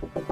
Thank you.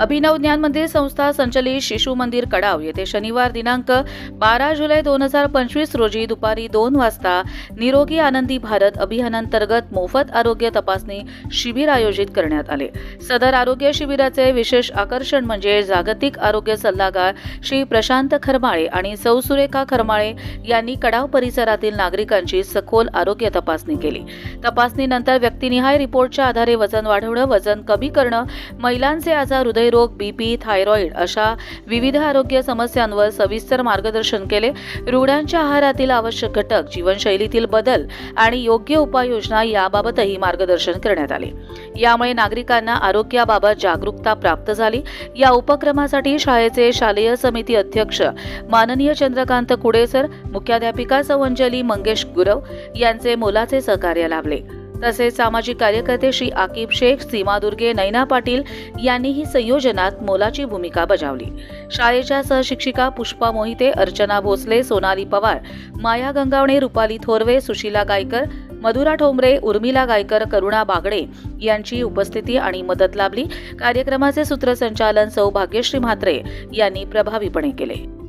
अभिनव ज्ञान मंदिर संस्था संचलित शिशु मंदिर कडाव येथे शनिवार दिनांक बारा जुलै दोन हजार पंचवीस रोजी दुपारी दोन वाजता निरोगी आनंदी भारत अभियानांतर्गत मोफत आरोग्य तपासणी शिबिर आयोजित करण्यात आले. सदर आरोग्य शिबिराचे विशेष आकर्षण म्हणजे जागतिक आरोग्य सल्लागार श्री प्रशांत खरमाळे आणि सौ सुरेखा खरमाळे यांनी कडाव परिसरातील नागरिकांची सखोल आरोग्य तपासणी केली. तपासणीनंतर व्यक्तिनिहाय रिपोर्टच्या आधारे वजन वाढवणं वजन कमी करणं महिलांचे आजार हृदयरोग बीपी थायरॉइड अशा विविध आरोग्य समस्यांवर सविस्तर मार्गदर्शन केले. रुग्णांच्या आहारातील आवश्यक घटक जीवनशैलीतील बदल आणि योग्य उपाययोजना याबाबतही मार्गदर्शन करण्यात आले. यामुळे नागरिकांना आरोग्याबाबत जागरूकता प्राप्त झाली. या उपक्रमासाठी शाळेचे शालेय समिती अध्यक्ष माननीय चंद्रकांत कुडेसर मुख्याध्यापिका सौ मंगेश गुरव यांचे मोलाचे सहकार्य लाभले. तसेच सामाजिक कार्यकर्ते श्री आकिब शेख सीमा दुर्गे नैना पाटील यांनीही संयोजनात मोलाची भूमिका बजावली. शाळेच्या सहशिक्षिका पुष्पा मोहिते अर्चना भोसले सोनाली पवार माया गंगावणे रुपाली थोरवे सुशीला गायकर मधुरा ठोंबरे उर्मिला गायकर करुणा बागडे यांची उपस्थिती आणि मदत लाभली. कार्यक्रमाचे सूत्रसंचालन सौ भाग्यश्री म्हात्रे यांनी प्रभावीपणे केले.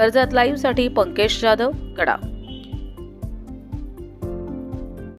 कर्जत लाईव्हसाठी पंकेश जाधव कडा